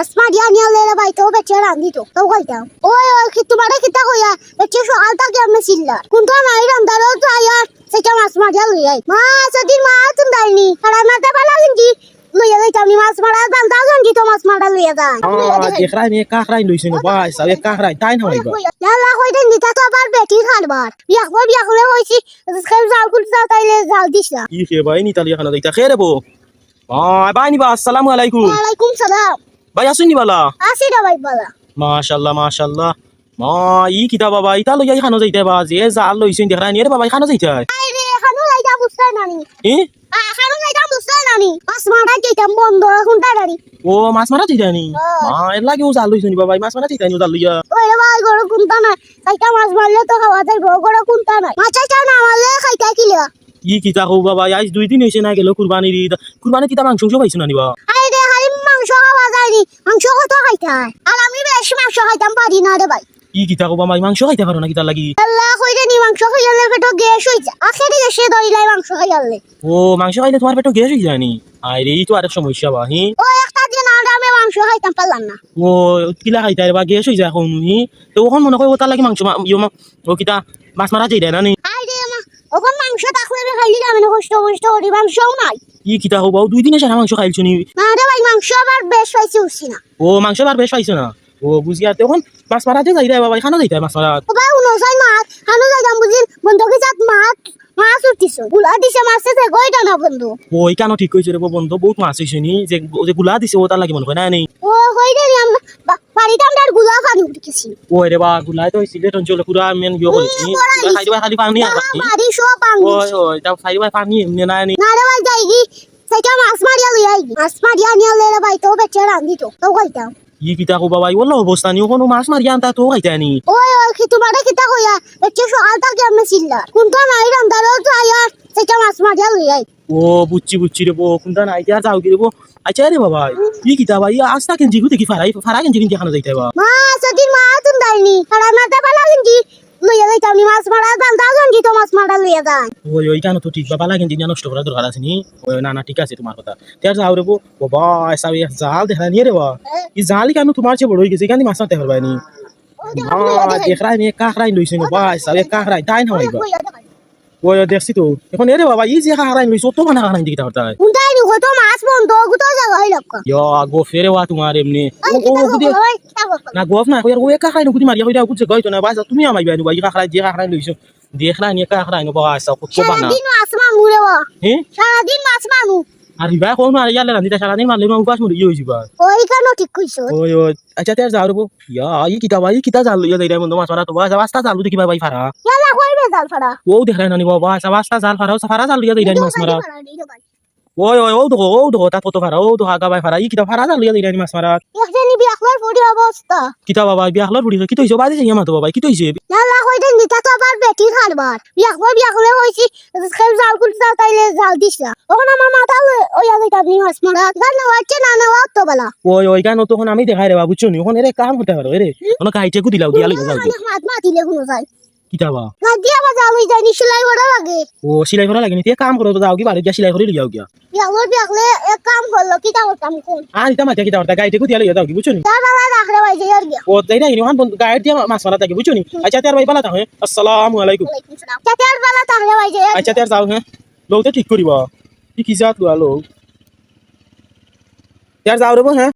আসমা দিয়া নিয়ে লেলে ভাই তো বেচে রান্ধি তো তো কইতাম ওই ওই কি তোমারে কিতা কইয়া বেচে সকাল থেকে আমি তো আয়ার সেটা মাছ মারিয়া লই আই। মা সেদিন মা তুমি দাইনি সারা নাতে পালা কিন্তু লইয়া যাইতাম নি মাছ মারা তো মাছ মারা লইয়া যায়। দেখরাই নে কাকরাই লইছে নো ভাই সাবে কাকরাই তাই না হইবা ইয়ালা তো আবার বেটি বিয়া বিয়া করে হইছি খেল জাল তাইলে জাল দিছ। না কি ভাই নি তালি খানা খেরে বো ভাই ভাই নিবা আসসালামু আলাইকুম। ওয়ালাইকুম সালাম। ভাই আসুন নিবালা আসি রে ভাই বলা। মাশাআল্লাহ মাশাআল্লাহ মা ই কিতা বাবা ইতা লইয়া খানো যাইতে বা যে জাল লইছেন দেখরাই নে রে বাবা খানো যাইতে। আরে খানো লাইটা বুঝতে নানি ই? খানো লাইটা বুঝতে নানি মাছ মারা যেতাম বন্ধ এখন তাড়াতাড়ি ও মাছ মারা যাইতে নি মা এর লাগে ও জাল লইছেন বাবা মাছ মারা যাইতে নি জাল লইয়া। ওই ভাই গড় কুনতা নাই? খাইটা মাছ মারলে তো খাওয়া যায় গড় গড় কুনতা নাই? মাছ চাই না মারলে কিলা ই কিতা বাবা আজ দুই দিন হইছে না গেল কুরবানি ঈদ। কুরবানি কিতা মাংস পাইছো না নিবা যায়নি মাংস কত খাইতে হয় আর আমি বেশি মাংস খাইতাম পারি না রে ভাই। ই কিতা কও বাবা মাংস খাইতে পারো না কিতা লাগি? আল্লাহ কইরে নি মাংস খাইলে পেটো গ্যাস হইছে আখেরি গ্যাসে দইলাই মাংস খাইলে ও মাংস খাইলে তোমার পেটো গ্যাস হয়ে যায়নি আরে এই তো আরেক সমস্যা বা হি? ও একটা দিন আর আমি মাংস খাইতাম পারলাম না। ও কিলা খাইতে বা গ্যাস হয়ে যায় এখন হি? তো ওখন মনে করি ও তার লাগি মাংস মা- ও কিতা মাছ মারা যাই না নি? আরে মা ওখন মাংস তাকলে খাইলি আমি কষ্ট কষ্ট করি মাংসও নাই। ই কিতা হব দুই দিনে সারা মাংস খাইছো নি? না রে মাংস আবার বেশ পাইছি উঠছি না। ও মাংস বার বেশ পাইছো না? ও বুঝি আর তখন মাছ মারাতে যাই রে বাবা খানো যাইতে মাছ মারা ও ভাই উনসাই মাছ হানো যাইতাম বুঝিন বন্ধুকে যাত মাছ মাছ উঠিছো? গুলা দিছে মাছে সে গইটা না বন্ধু। ও এই কেন ঠিক কইছে রে বন্ধু বহুত মাছ হইছে নি যে যে গুলা দিছে ও তার লাগি মনে হয় না। নি ও কইরে নি আমরা বাড়িতে আমরা গুলা পানি উঠেছি। ও রে বা গুলাই তো সিলেট অঞ্চলে পুরা মেন ইয়ে করেছি খাই দিবা খালি পানি আর বাড়ি সব পানি ওই ওই তা খাই দিবা পানি এমনি না নি না রে ভাই যাই কি সেটা মাছ মারিয়া লই আই মাছ মারিয়া নিয়ে লেলে ভাই তো বেচে রান্ধি তো তো কইতাম ই কিতা কো বাবা ওলা অবস্থা নি ওখানে মাছ মারি আনতা তো খাইতে নি ওই ওই কি তোমারে কিতা কইয়া বেচে সকাল থেকে আমি সিল্লার কোনটা নাই রান্দারও তো আয়ার সেটা মাছ মারিয়া লই আই ও বুচ্চি বুচ্চি রে বো কোনটা নাই আর যাও কি রে বো আচ্ছা রে বাবা ই কিতা ভাই আস্তা কেন জিগু দেখি ফারাই ফারা কেন জিগিন দেখানো যাইতে বা মা সেদিন মা তুমি দাইনি সারা নাতে পালা কিন্তু লইয়া যাইতাম নি মাছ মারা দান্তা গঞ্জি তো লইয়া যায়। ওই ওই কেন তো ঠিক বাবা লাগেন দিন নষ্ট করার দরকার আছে নি। ওই না না ঠিক আছে তোমার কথা। তার যাও রে বাবা এসব এক জাল দেখা নিয়ে রে বা ই জালি কেন তোমার চেয়ে বড় হয়ে গেছে কেন মাছ মারতে পারবা নি? দেখরাই মে কাকরাই লইছে বা কাকরাই তাই না হইবা ওই দেখছি তো। এখন এরে বাবা ই যে কাকরাই লইছে তো বানা কাকরাই দিকে তারতা কোনটাই নি কত মাছ বন্ধ গুতো জায়গা হই লক্ষ ইয়া গো ফেরে ওয়া তোমার এমনি। ও না গোফ না কইর ও এক কাকরাই গুদি মারিয়া হইরা গুদি গাইতো না বাসা তুমি আমাই বাইনু বাই কাকরাই যে কাকরাই লইছো। দেখরা নিয়ে কাকরাই নো বা এসব কত বানা। সারাদিন মাছ মারমু রে বা হে? সারাদিন মাছ মারমু। আর বিবাহ কোন আর ইয়ালে রান্দিতা সারাদিন মারলে মামু উপাস মরি হই যাবা ওই কেন ঠিক কইছো। ওই ওই। আচ্ছা তে যাও রে বো ইয়া ই কিতা ভাই কিতা জাল ইয়া দেই রে মাছ মারা তো বাসা বাসা জাল দেখি ভাই ফারা। ইয়ালা কইবে জাল ফারা। ও দেখলা নানি বাবা বাসা বাসা জাল ফারা ফারা জাল ইয়া দেই রে মাছ মারা। ওই ওই ও দেখো ও দেখো তা কত ফারা ও তো আগা ভাই ফারা ই কিতা ফারা জাল ইয়া দেই মাছ মারা একজনই বিয়াকলার পড়ি অবস্থা কিতা বাবা বিয়াহলর বুড়ি কি তইছো বাদে যাই মাতো বাবা কি তইছে ইয়ালা কইতেন দিতা তো আবার বেটি খাবার বিয়াকলার বিয়াকলে হইছি খেল জাল কুলতা তাইলে জাল দিছ। না ওখানে আমার মাথা ওই আগে কাবনি মাছ মারা গান হচ্ছে না না তো বলা। ওই ওই কেন তখন আমি দেখাই রে বাবু চুনি ওখানে রে কাম করতে পারো রে ওনা কাইটে কু দিলাও দিয়া লইয়া যাও মাছ মাতিলে কোনো যায় কিতা বা না দিয়া বা জাল হই যায় নি সেলাই লাগে ও সিলাই করা লাগে নি? তে কাম করো তো যাও কি বাড়ি গিয়া সিলাই করে গিয়া। এক কাম করল কি তা করতাম কোন আর ইতা মাথা করতা দিয়া যাও কি বুঝছ নি? তার বেলা রাখলে ভাই যাই আর গিয়া। ও তাই না? ইনহান গাইড দিয়া মাছ মারা থাকে বুঝছ নি? আচ্ছা তার ভাই আসসালামু আলাইকুম। তার তাহলে ভাই যাই আচ্ছা তার যাও হ্যাঁ। লোক তো ঠিক করিবা। কি কি জাত লোয়া লোক? তার যাও রে হ্যাঁ।